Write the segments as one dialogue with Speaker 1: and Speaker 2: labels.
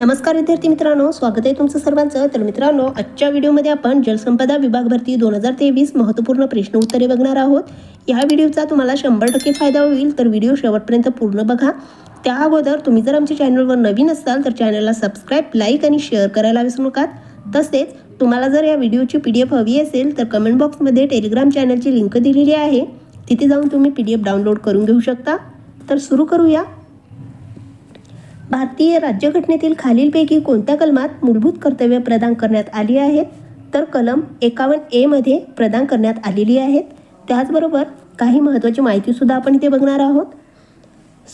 Speaker 1: नमस्कार विद्यार्थी मित्रांनो स्वागत आहे तुमचं सर्वांचं. तर मित्रांनो आजच्या व्हिडिओमध्ये आपण जलसंपदा विभाग भरती दोन हजार तेवीस महत्त्वपूर्ण प्रश्न उत्तरे बघणार आहोत. या व्हिडिओचा तुम्हाला शंभर टक्के फायदा होईल. तर व्हिडिओ शेवटपर्यंत पूर्ण बघा. त्या अगोदर तुम्ही जर आमच्या चॅनलवर नवीन असाल तर चॅनलला सबस्क्राईब लाईक आणि शेअर करायला विसरू नका. तसेच तुम्हाला जर या व्हिडिओची पी डी एफ हवी असेल तर कमेंट बॉक्समध्ये टेलिग्राम चॅनलची लिंक दिलेली आहे. तिथे जाऊन तुम्ही पी डी एफ डाउनलोड करून घेऊ शकता. तर सुरू करूया. भारतीय राज्यघटनेतील खालीलपैकी कोणत्या कलमात मूलभूत कर्तव्य प्रदान करण्यात आली आहेत? तर कलम एकावन्न एमध्ये प्रदान करण्यात आलेली आहेत. त्याचबरोबर काही महत्त्वाची माहितीसुद्धा आपण इथे बघणार आहोत.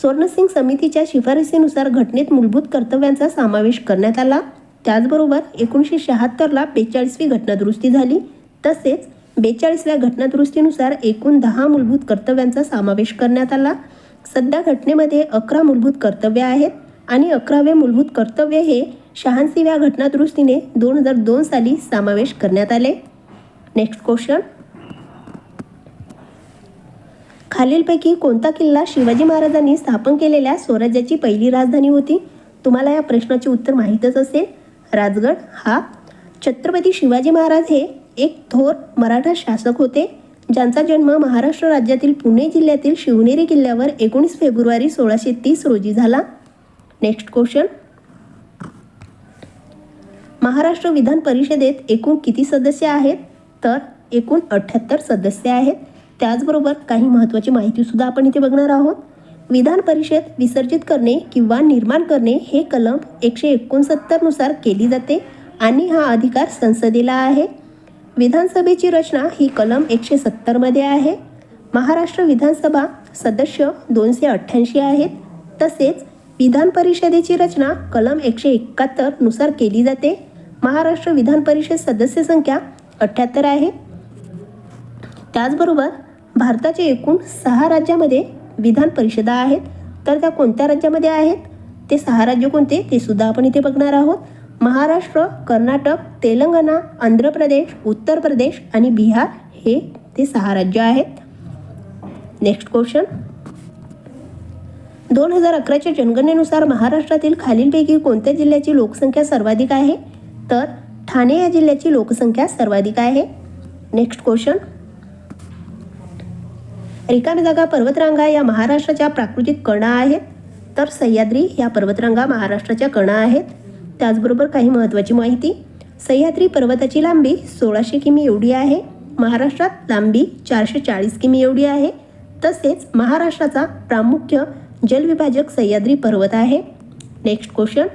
Speaker 1: स्वर्णसिंग समितीच्या शिफारसीनुसार घटनेत मूलभूत कर्तव्यांचा समावेश करण्यात आला. त्याचबरोबर एकोणीसशे शहात्तरला बेचाळीसवी घटनादुरुस्ती झाली. तसेच बेचाळीसव्या घटनादुरुस्तीनुसार एकूण दहा मूलभूत कर्तव्यांचा समावेश करण्यात आला. सध्या घटनेमध्ये अकरा मूलभूत कर्तव्य आहेत. आणि अकरावे मूलभूत कर्तव्य हे शहाऐंशीव्या घटनादुरुस्तीने दोन हजार दोन साली समावेश करण्यात आले. नेक्स्ट क्वेश्चन खालीलपैकी कोणता किल्ला शिवाजी महाराजांनी स्थापन केलेल्या स्वराज्याची पहिली राजधानी होती? तुम्हाला या प्रश्नाचे उत्तर माहीतच असेल. राजगड. हा. छत्रपती शिवाजी महाराज हे एक थोर मराठा शासक होते ज्यांचा जन्म महाराष्ट्र राज्यातील पुणे जिल्ह्यातील शिवनेरी किल्ल्यावर एकोणीस फेब्रुवारी सोळाशे तीस रोजी झाला. नेक्स्ट क्वेश्चन महाराष्ट्र विधान परिषदेत एकूण किती सदस्य आहेत? तर एकूण अठ्ठ्याहत्तर सदस्य आहेत. त्याचबरोबर काही महत्त्वाची माहितीसुद्धा आपण इथे बघणार आहोत. विधान परिषद विसर्जित करणे किंवा निर्माण करणे हे कलम एकशे एकोणसत्तरनुसार केली जाते आणि हा अधिकार संसदेला आहे. विधानसभेची रचना ही कलम एकशे सत्तरमध्ये आहे. महाराष्ट्र विधानसभा सदस्य दोनशे अठ्ठ्याऐंशी आहेत. तसेच विधान परिषदेची रचना कलम एकशे एकाहत्तरनुसार केली जाते. महाराष्ट्र विधान परिषद सदस्य संख्या अठ्ठ्याहत्तर आहे. त्याचबरोबर भारताचे एकूण सहा राज्यामध्ये विधान परिषदा आहेत. तर त्या कोणत्या राज्यामध्ये आहेत? ते सहा राज्य कोणते? ते सुद्धा आपण इथे बघणार आहोत. महाराष्ट्र कर्नाटक तेलंगणा आंध्र प्रदेश उत्तर प्रदेश आणि बिहार हे ते सहा राज्य आहेत. नेक्स्ट क्वेश्चन दोन हजार अकराच्या जनगणनेनुसार महाराष्ट्रातील खालीलपैकी कोणत्या जिल्ह्याची लोकसंख्या सर्वाधिक आहे? तर ठाणे या जिल्ह्याची लोकसंख्या सर्वाधिक आहे. नेक्स्ट क्वेश्चन रिकामी जागा पर्वतरांगा या महाराष्ट्राच्या प्राकृतिक कणा आहेत. तर सह्याद्री या पर्वतरांगा महाराष्ट्राच्या कणा आहेत. त्याचबरोबर काही महत्त्वाची माहिती. सह्याद्री पर्वताची लांबी सोळाशे किमी एवढी आहे. महाराष्ट्रात लांबी चारशे चाळीस किमी एवढी आहे. तसेच महाराष्ट्राचा प्रामुख्य जलविभाजक सह्याद्री पर्वत आहे. नेक्स्ट क्वेश्चन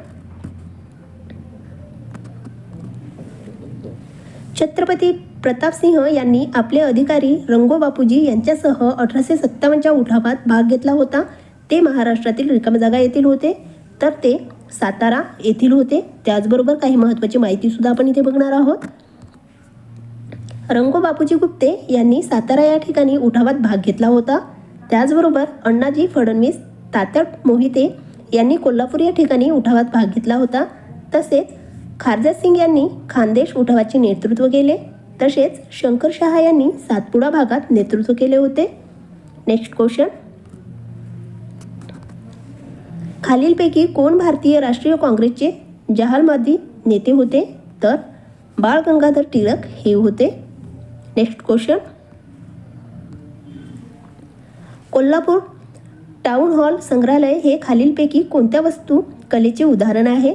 Speaker 1: छत्रपती प्रतापसिंह यांनी आपले अधिकारी रंगो बापूजी यांच्यासह अठराशे सत्तावन्नच्या उठावात भाग घेतला होता. ते महाराष्ट्रातील रिकाम जागा येथील होते. तर ते सातारा येथील होते. त्याचबरोबर काही महत्त्वाची माहितीसुद्धा आपण इथे बघणार आहोत. रंगो बापूजी गुप्ते यांनी सातारा या ठिकाणी उठावात भाग घेतला होता. त्याचबरोबर अण्णाजी फडणवीस तात्या मोहिते यांनी कोल्हापूर या ठिकाणी उठावात भाग घेतला होता. तसेच खारजा सिंग यांनी खानदेश उठावाचे नेतृत्व केले. तसेच शंकर शहा यांनी सातपुडा भागात नेतृत्व केले होते. नेक्स्ट क्वेश्चन खालीलपैकी कोण भारतीय राष्ट्रीय काँग्रेसचे जहालवादी नेते होते? तर बाळ गंगाधर टिळक हे होते. Next question Kolhapur town hall संग्रहालय हे खालीलपैकी कोणत्या वस्तू कलेचे उदाहरण आहे?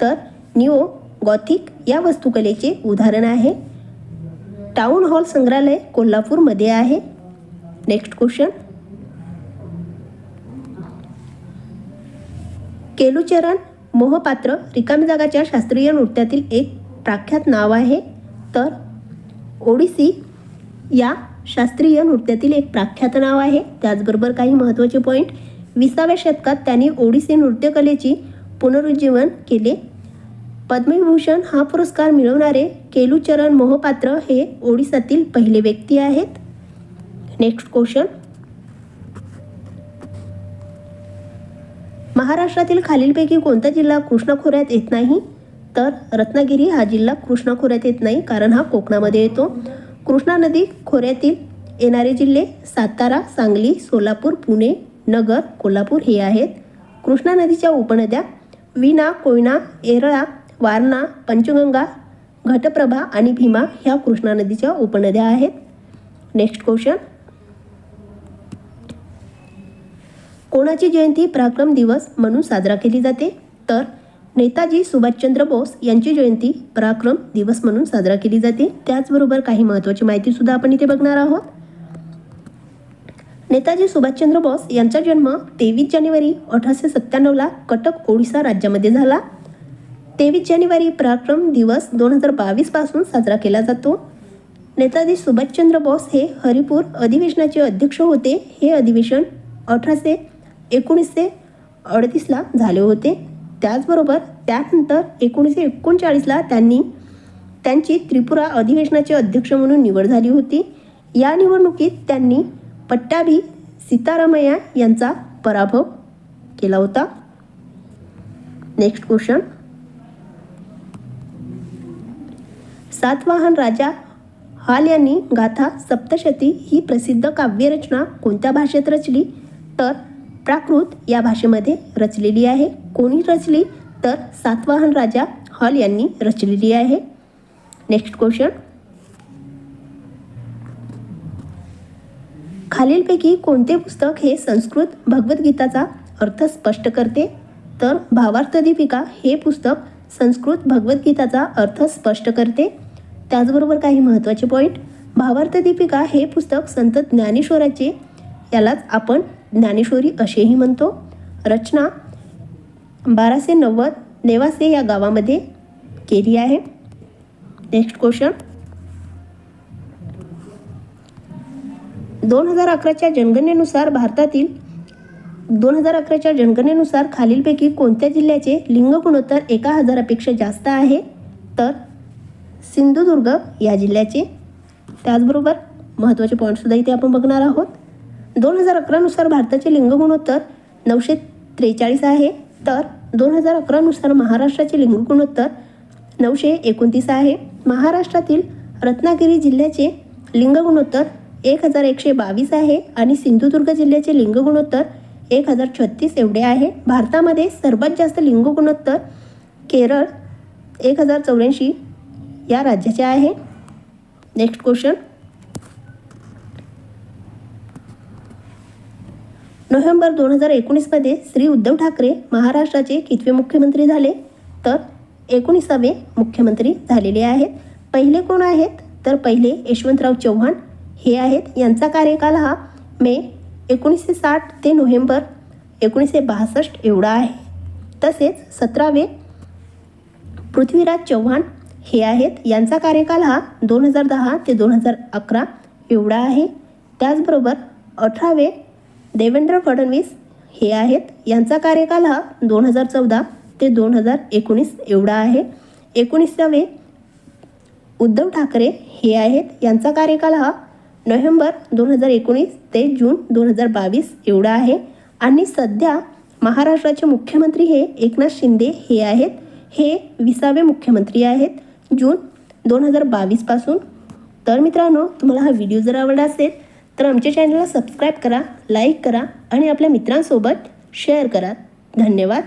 Speaker 1: तर निओ गॉथिक या वस्तुकलेचे उदाहरण आहे. टाउन हॉल संग्रहालय कोल्हापूरमध्ये आहे. Next question. केलुचरण मोहपात्र रिकामी जागाच्या शास्त्रीय नृत्यातील एक प्रख्यात नाव आहे. तर ओडिसी या शास्त्रीय नृत्यातील एक प्रख्यात नाव आहे. त्याचबरोबर काही महत्त्वाचे पॉईंट विसाव्या शतकात त्यांनी ओडिसी नृत्यकलेची पुनरुज्जीवन केले. पद्मविभूषण हा पुरस्कार मिळवणारे केलुचरण मोहपात्र हे ओडिसातील पहिले व्यक्ती आहेत. नेक्स्ट क्वेश्चन महाराष्ट्रातील खालीलपैकी कोणता जिल्हा कृष्णा खोऱ्यात येत नाही? तर रत्नागिरी हा जिल्हा कृष्णा खोऱ्यात येत नाही कारण हा कोकणामध्ये येतो. कृष्णा नदी खोऱ्यातील येणारे जिल्हे सातारा सांगली सोलापूर पुणे नगर कोल्हापूर हे आहेत. कृष्णा नदीच्या उपनद्या विना कोयना येरळा वारणा पंचगंगा घटप्रभा आणि भीमा ह्या कृष्णा नदीच्या उपनद्या आहेत. नेक्स्ट क्वेश्चन कोणाची जयंती पराक्रम दिवस म्हणून साजरा केली जाते? तर नेताजी सुभाषचंद्र बोस यांची जयंती पराक्रम दिवस म्हणून साजरा केली जाते. त्याचबरोबर काही महत्त्वाची माहिती सुद्धा आपण इथे बघणार आहोत. नेताजी सुभाषचंद्र बोस यांचा जन्म तेवीस जानेवारी अठराशे सत्त्याण्णवला कटक ओडिसा राज्यामध्ये झाला. तेवीस जानेवारी पराक्रम दिवस दोन हजार बावीसपासून साजरा केला जातो. नेताजी सुभाषचंद्र बोस हे हरिपूर अधिवेशनाचे अध्यक्ष होते. हे अधिवेशन अठराशे एकोणीसशे अडतीसला झाले होते. त्याचबरोबर त्यानंतर एकोणीसशे एकोणचाळीसला त्यांनी त्यांची त्रिपुरा अधिवेशनाचे अध्यक्ष म्हणून निवड झाली होती. या निवडणुकीत त्यांनी पट्टाभी सीतारामय्या यांचा पराभव केला होता. नेक्स्ट क्वेश्चन सातवाहन राजा हाल यांनी गाथा सप्तशती ही प्रसिद्ध काव्यरचना कोणत्या भाषेत रचली? तर प्राकृत या भाषेमध्ये रचलेली आहे. कोणी रचली तर सातवाहन राजा हॉल यांनी रचलेली आहे. नेक्स्ट क्वेश्चन खालीलपैकी कोणते पुस्तक हे संस्कृत भगवद्गीताचा अर्थ स्पष्ट करते? तर भावार्थ दीपिका हे पुस्तक संस्कृत भगवद्गीताचा अर्थ स्पष्ट करते. त्याचबरोबर काही महत्त्वाचे पॉईंट भावार्थ दीपिका हे पुस्तक संत ज्ञानेश्वराचे यालाच आपण ज्ञानेश्वरी असेही म्हणतो. रचना बाराशे नव्वद नेवासे या गावामध्ये केली आहे. नेक्स्ट क्वेश्चन दोन हजार अकराच्या जनगणनेनुसार भारतातील दोन हजार अकराच्या जनगणनेनुसार खालीलपैकी कोणत्या जिल्ह्याचे लिंग गुणोत्तर एका हजारापेक्षा जास्त आहे? तर सिंधुदुर्ग या जिल्ह्याचे. त्याचबरोबर महत्त्वाचे पॉईंटसुद्धा इथे आपण बघणार आहोत. दोन हजार अकरानुसार भारताचे लिंग गुणोत्तर नऊशे त्रेचाळीस आहे तर दोन हजार अकरानुसार महाराष्ट्राचे लिंग गुणोत्तर नऊशे एकोणतीस आहे. महाराष्ट्रातील रत्नागिरी जिल्ह्याचे लिंग गुणोत्तर एक हजार एकशे बावीस आहे आणि सिंधुदुर्ग जिल्ह्याचे लिंग गुणोत्तर एक हजार छत्तीस एवढे आहे. भारतामध्ये सर्वात जास्त लिंग गुणोत्तर केरळ एक हजार चौऱ्याऐंशी या राज्याचे आहे. नेक्स्ट क्वेश्चन नोव्हेंबर दोन हजार एकोणीसमध्ये श्री उद्धव ठाकरे महाराष्ट्राचे कितवे मुख्यमंत्री झाले? तर एकोणीसावे मुख्यमंत्री झालेले आहेत. पहिले कोण आहेत? तर पहिले यशवंतराव चव्हाण. हे आहेत यांचा कार्यकाल हा मे एकोणीसशे साठ ते नोव्हेंबर एकोणीसशे बासष्ट एवढा आहे. तसेच सतरावे पृथ्वीराज चव्हाण हे आहेत. यांचा कार्यकाल हा दोन हजार दहा ते दोन हजार अकरा एवढा आहे. त्याचबरोबर अठरावे देवेंद्र फडणवीस हे आहेत. यांचा कार्यकाल हा दोन हजार चौदा ते दोन हजार एकोणीस एवढा आहे. एकोणीसावे उद्धव ठाकरे हे आहेत. यांचा कार्यकाल हा नोव्हेंबर दोन हजार एकोणीस ते जून दोन हजार बावीस एवढा आहे. आणि सध्या महाराष्ट्राचे मुख्यमंत्री हे एकनाथ शिंदे हे आहेत. हे विसावे मुख्यमंत्री आहेत. जून दोन हजार बावीसपासून तर मित्रांनो तुम्हाला हा व्हिडिओ जर आवडला असेल तर आमच्या चॅनलला सबस्क्राईब करा लाईक करा आणि आपल्या मित्रांसोबत शेअर करा. धन्यवाद.